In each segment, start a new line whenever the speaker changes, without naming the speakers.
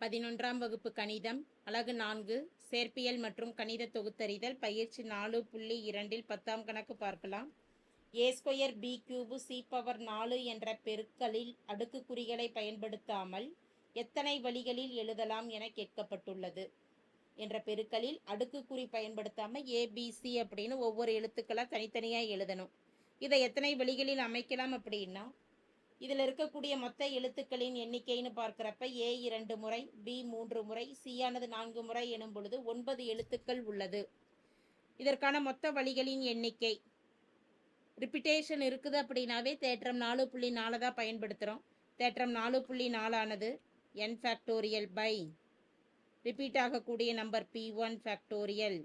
பதினொன்றாம் வகுப்பு கணிதம் அலகு நான்கு சேர்ப்பியல் மற்றும் கணித தொகுத்தறிதல் பயிற்சி நாலு புள்ளி இரண்டில் பத்தாம் கணக்கு பார்க்கலாம். A square B cube C power நாலு என்ற பெருக்களில் அடுக்குக்குறிகளை பயன்படுத்தாமல் எத்தனை வழிகளில் எழுதலாம் என கேட்கப்பட்டுள்ளது என்ற பெருக்களில் அடுக்குக்குறி பயன்படுத்தாமல் ஏபிசி அப்படின்னு ஒவ்வொரு எழுத்துக்களாக தனித்தனியாக எழுதணும். இதை எத்தனை வழிகளில் அமைக்கலாம் அப்படின்னா இதில் இருக்கக்கூடிய மொத்த எழுத்துக்களின் எண்ணிக்கைன்னு பார்க்குறப்ப ஏ இரண்டு முறை பி மூன்று முறை சியானது நான்கு முறை எனும் பொழுது ஒன்பது எழுத்துக்கள் உள்ளது. இதற்கான மொத்த வழிகளின் எண்ணிக்கை. ரிப்பிட்டேஷன் இருக்குது அப்படின்னாவே தேற்றம் நாலு புள்ளி நாலு தான் பயன்படுத்துகிறோம். தேற்றம் நாலு புள்ளி நாலானது என் ஃபேக்டோரியல் பை ரிப்பீட் ஆகக்கூடிய number P one factorial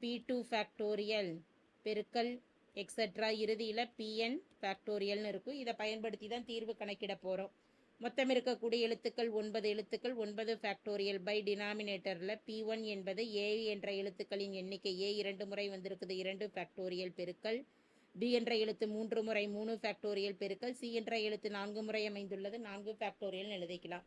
P two factorial பெருக்கல் எக்ஸட்ரா இறுதியில் பிஎன் ஃபேக்டோரியல்னு இருக்கும். இதை பயன்படுத்தி தான் தீர்வு கணக்கிட போகிறோம் மொத்தம் இருக்கக்கூடிய எழுத்துக்கள் ஒன்பது எழுத்துக்கள் ஒன்பது ஃபேக்டோரியல் பை டினாமினேட்டரில் பி ஒன் என்பது ஏ என்ற எழுத்துக்களின் எண்ணிக்கை ஏ இரண்டு முறை வந்திருக்குது. இரண்டு ஃபேக்டோரியல் பெருக்கள் பி என்ற எழுத்து மூன்று முறை மூணு ஃபேக்டோரியல் பெருக்கள் சி என்ற எழுத்து நான்கு முறை அமைந்துள்ளது. நான்கு ஃபேக்டோரியல் எழுதிக்கலாம்.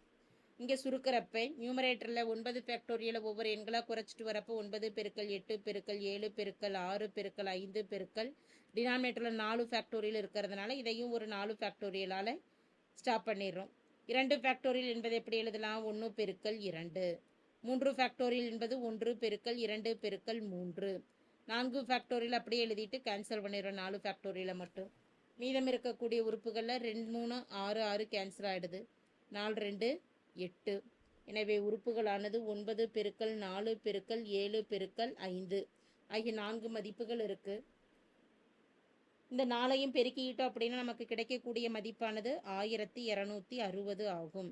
இங்கே சுருக்கிறப்ப நியூமரேட்டரில் ஒன்பது ஃபேக்டோரியில் ஒவ்வொரு எண்களாக குறைச்சிட்டு வரப்போ ஒன்பது பெருக்கல் எட்டு பெருக்கல் ஏழு பெருக்கல் ஆறு பெருக்கல் ஐந்து பெருக்கல் டினாமினேட்டரில் நாலு ஃபேக்டோரியல் இருக்கிறதுனால இதையும் ஒரு நாலு ஃபேக்டோரியலால் ஸ்டாப் பண்ணிடுறோம். இரண்டு ஃபேக்டோரியல் என்பது எப்படி எழுதலாம்? ஒன்று பெருக்கல் இரண்டு. மூன்று ஃபேக்டோரியல் என்பது ஒன்று பெருக்கல் இரண்டு பெருக்கல் மூன்று. நான்கு ஃபேக்டோரியல் அப்படியே எழுதிட்டு கேன்சல் பண்ணிடுறோம் நாலு ஃபேக்டோரியலை மட்டும். மீதம் இருக்கக்கூடிய உறுப்புகளில் ரெண்டு மூணு ஆறு ஆறு கேன்சல் ஆகிடுது நாலு ரெண்டு எட்டு. எனவே உறுப்புகளானது ஒன்பது பெருக்கல் நாலு பெருக்கல் ஏழு பெருக்கல் ஐந்து. ஆகிய நான்கு மதிப்புகள் இருக்கு. இந்த நாளையும் பெருக்கிட்டோம் அப்படின்னா நமக்கு கிடைக்கக்கூடிய மதிப்பானது ஆயிரத்தி இரநூத்தி அறுபது ஆகும்.